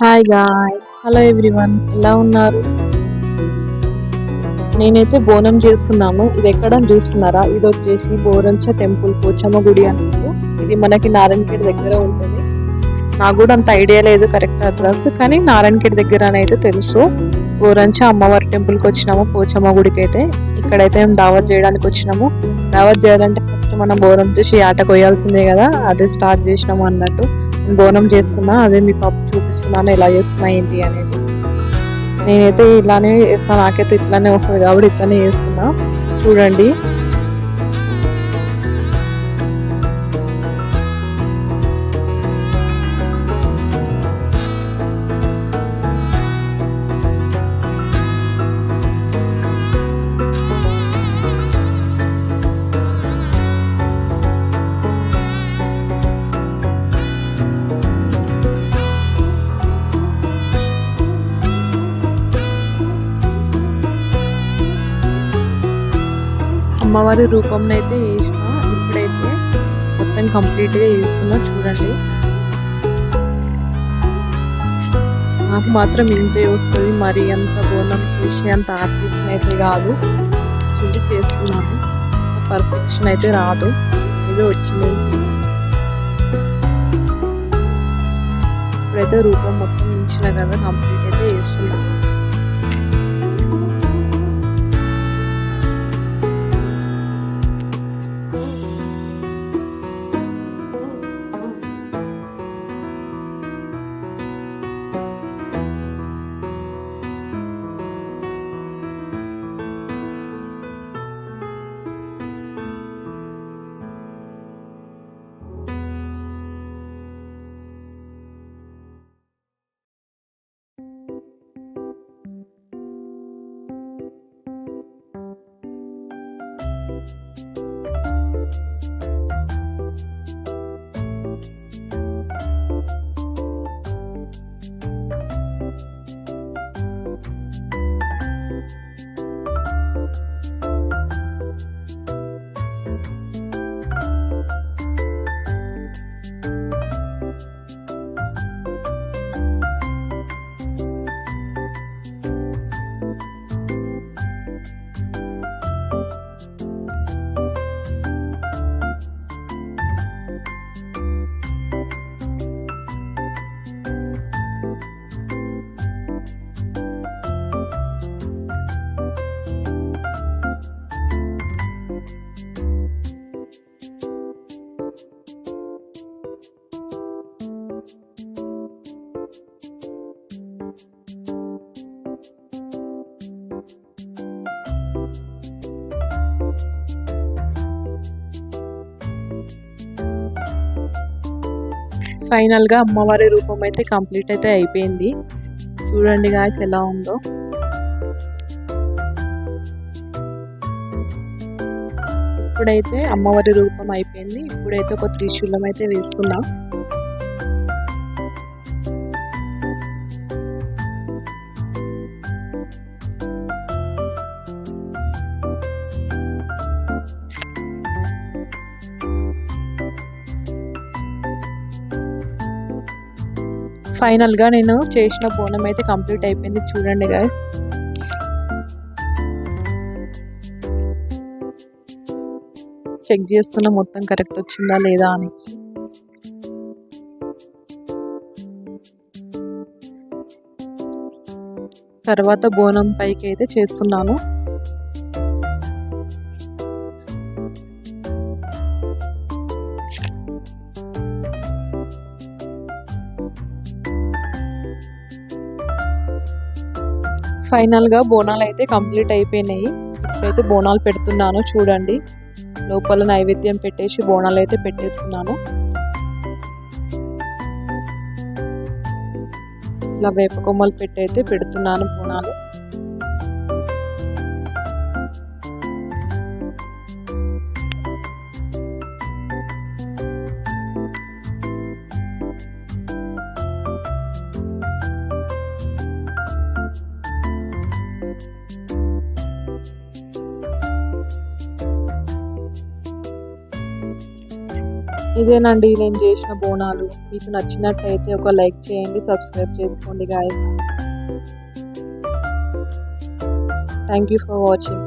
Hi guys hello everyone ఎలా ఉన్నారు? నేనైతే బోనం చేస్తున్నాను. ఇది ఎక్కడ చూస్తున్నారా? ఇది వచ్చేసి బోరంచ టెంపుల్ పోచమ్మ గుడి అన్నట్టు. ఇది మనకి నారాయణఖేడ్ దగ్గర ఉంటుంది. నాకు కూడా అంత ఐడియా లేదు కరెక్ట్ అడ్రస్ కానీ నారాయణఖేడ్ దగ్గర అని అయితే తెలుసు. బోరంచ అమ్మవారి టెంపుల్కి వచ్చినాము పోచమ్మ గుడికి అయితే ఇక్కడైతే మేము దావత్ చేయడానికి వచ్చినాము. దావత్ చేయాలంటే ఫస్ట్ మనం బోరం చూసి ఆట కొయ్యాల్సిందే కదా అదే స్టార్ట్ చేసినాము అన్నట్టు. బోనం చేస్తున్నా అదే మీకు అప్పు చూపిస్తున్నాను ఎలా చేస్తున్నా ఏంటి అనేది. నేనైతే ఇలానే చేస్తాను నాకైతే ఇట్లానే వస్తుంది కాబట్టి ఇట్లానే చేస్తున్నా. చూడండి. అమ్మవారి రూపంలో అయితే వేసిన ఇప్పుడైతే మొత్తం కంప్లీట్గా వేస్తున్నా చూడండి. నాకు మాత్రం ఇంతే వస్తుంది మరి అంత బోనం చేసి అంత ఆర్టిస్ట్ అయితే కాదు. చిల్లి చేస్తున్నాను. పర్ఫెక్షన్ అయితే రాదు. ఏదో వచ్చింది చేసి ఇప్పుడైతే రూపం మొత్తం ఇచ్చిన కదా కంప్లీట్ అయితే వేస్తున్నాను ఫైనల్గా అమ్మవారి రూపం అయితే కంప్లీట్ అయితే అయిపోయింది. చూడండి గాయస్ ఎలా ఉందో. ఇప్పుడైతే అమ్మవారి రూపం అయిపోయింది. ఇప్పుడైతే ఒక త్రిశూలం అయితే వేస్తున్నాం. ఫైనల్గా నేను చేసిన బోనం అయితే కంప్లీట్ అయిపోయింది. చూడండి గాయస్ చెక్ చేస్తున్నా మొత్తం కరెక్ట్ వచ్చిందా లేదా అని. తర్వాత బోనం పైకి అయితే చేస్తున్నాను. ఫైనల్గా బోనాలు అయితే కంప్లీట్ అయిపోయినాయి. ఇప్పుడైతే బోనాలు పెడుతున్నాను చూడండి. లోపల నైవేద్యం పెట్టేసి బోనాలు అయితే పెట్టేస్తున్నాను. ఇలా వేప కొమ్మలు పెట్టి అయితే పెడుతున్నాను బోనాలు. ఇదేనండి నేను చేసిన బోనాలు. మీకు నచ్చినట్టయితే ఒక లైక్ చేయండి సబ్స్క్రైబ్ చేసుకోండి guys thank you for watching